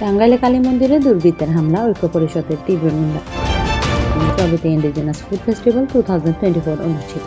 টাঙ্গাইলে কালী মন্দিরে দুর্বৃত্তের হামলা ঐক্য পরিষদের তীব্র নিন্দা। Indigenous food festival two thousand twenty four অনুষ্ঠিত।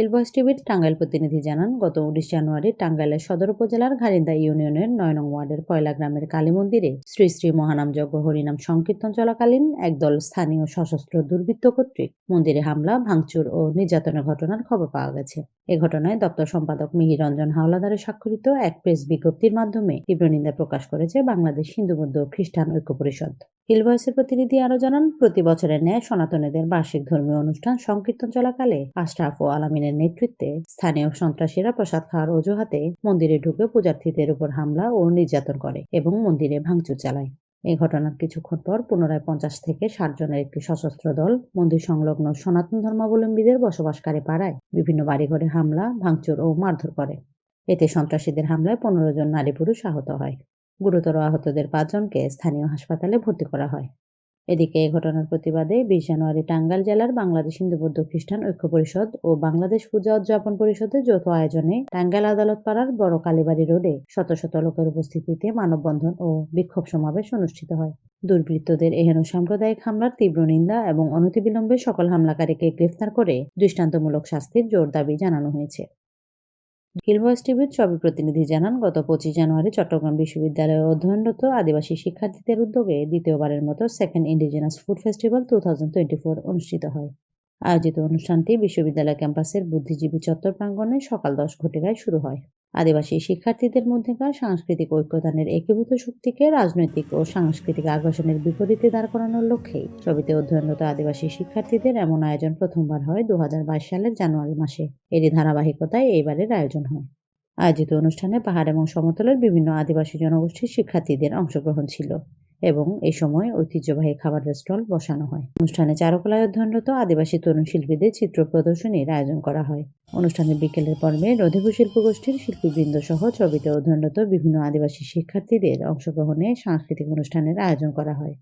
হিলবয়েস টিভির টাঙ্গাইল প্রতিনিধি জানান, গত উনিশ জানুয়ারি টাঙ্গাইলের সদর উপজেলার ঘারিন্দা ইউনিয়নের নয় নং ওয়ার্ডের কয়লা গ্রামের কালী মন্দিরে শ্রী শ্রী মহানাম যজ্ঞ হরিনাম সংকীর্তন চলাকালীন একদল স্থানীয় সশস্ত্র দুর্বৃত্ত কর্তৃক মন্দিরে হামলা, ভাঙচুর ও নির্যাতনের ঘটনার খবর পাওয়া গেছে। এ ঘটনায় দপ্তর সম্পাদক মিহির রঞ্জন হাওলাদারের স্বাক্ষরিত এক প্রেস বিজ্ঞপ্তির মাধ্যমে তীব্র নিন্দা প্রকাশ করেছে বাংলাদেশ হিন্দু বৌদ্ধ খ্রিস্টান ঐক্য পরিষদ। হিলভয়েসের প্রতিনিধি আরও জানান, প্রতি বছরের ন্যায় সনাতনীদের বার্ষিক ধর্মীয় অনুষ্ঠান সংকীর্তন চলাকালে আশরাফ ও আলামিনের নেতৃত্বে স্থানীয় সন্ত্রাসীরা প্রসাদ খাওয়ার অজুহাতে মন্দিরে ঢুকে পূজার্থীদের উপর হামলা ও নির্যাতন করে এবং মন্দিরে ভাঙচুর চালায়। এই ঘটনার কিছুক্ষণ পর পুনরায় পঞ্চাশ থেকে ষাট জনের একটি সশস্ত্র দল মন্দির সংলগ্ন সনাতন ধর্মাবলম্বীদের বসবাসকারী পাড়ায় বিভিন্ন বাড়িঘরে হামলা, ভাঙচুর ও মারধর করে। এতে সন্ত্রাসীদের হামলায় পনেরো জন নারী পুরুষ আহত হয়। গুরুতর আহতদের পাঁচজনকে স্থানীয় হাসপাতালে ভর্তি করা হয়। এদিকে এই ঘটনার প্রতিবাদে বিশ জানুয়ারি টাঙ্গাইল জেলার বাংলাদেশ হিন্দু বৌদ্ধ খ্রিস্টান ঐক্য পরিষদ ও বাংলাদেশ পূজা উদযাপন পরিষদের যৌথ আয়োজনে টাঙ্গাইল আদালত পাড়ার বড় কালীবাড়ি রোডে শত শত লোকের উপস্থিতিতে মানববন্ধন ও বিক্ষোভ সমাবেশ অনুষ্ঠিত হয়। দুর্বৃত্তদের এহেন সাম্প্রদায়িক হামলার তীব্র নিন্দা এবং অনতিবিলম্বে সকল হামলাকারীকে গ্রেফতার করে দৃষ্টান্তমূলক শাস্তির জোর দাবি জানানো হয়েছে। হিলভয়েস টিভির ছবি প্রতিনিধি জানান, গত পঁচিশ জানুয়ারি চট্টগ্রাম বিশ্ববিদ্যালয়ে অধ্যয়নরত আদিবাসী শিক্ষার্থীদের উদ্যোগে দ্বিতীয়বারের মতো second indigenous food festival two অনুষ্ঠিত হয়। আয়োজিত অনুষ্ঠানটি বিশ্ববিদ্যালয় ক্যাম্পাসের বুদ্ধিজীবী চত্বর প্রাঙ্গণে সকাল দশ ঘটিকায় শুরু হয়। আদিবাসী শিক্ষার্থীদের মধ্যেকার সাংস্কৃতিক ঐক্যদানের একীভূত শক্তিকে রাজনৈতিক ও সাংস্কৃতিক আগ্রাসনের বিপরীতে দাঁড় করানোর লক্ষ্যেই ছবিতে অধ্যয়নরত আদিবাসী শিক্ষার্থীদের এমন আয়োজন প্রথমবার হয় দু হাজার বাইশ সালের জানুয়ারি মাসে। এরই ধারাবাহিকতায় এইবারের আয়োজন হয়। আয়োজিত অনুষ্ঠানে পাহাড় এবং সমতলের বিভিন্ন আদিবাসী জনগোষ্ঠীর শিক্ষার্থীদের অংশগ্রহণ ছিল এবং এই সময় ঐতিহ্যবাহী খাবারের স্টল বসানো হয়। অনুষ্ঠানে চারকলায় অধ্যয়নরত আদিবাসী তরুণ শিল্পীদের চিত্র প্রদর্শনীর আয়োজন করা হয়। অনুষ্ঠানে বিকেলের পর্বে রধিপু শিল্প গোষ্ঠীর শিল্পীবৃন্দ সহ ছবিতে অধ্যয়নরত বিভিন্ন আদিবাসী শিক্ষার্থীদের অংশগ্রহণে সাংস্কৃতিক অনুষ্ঠানের আয়োজন করা হয়।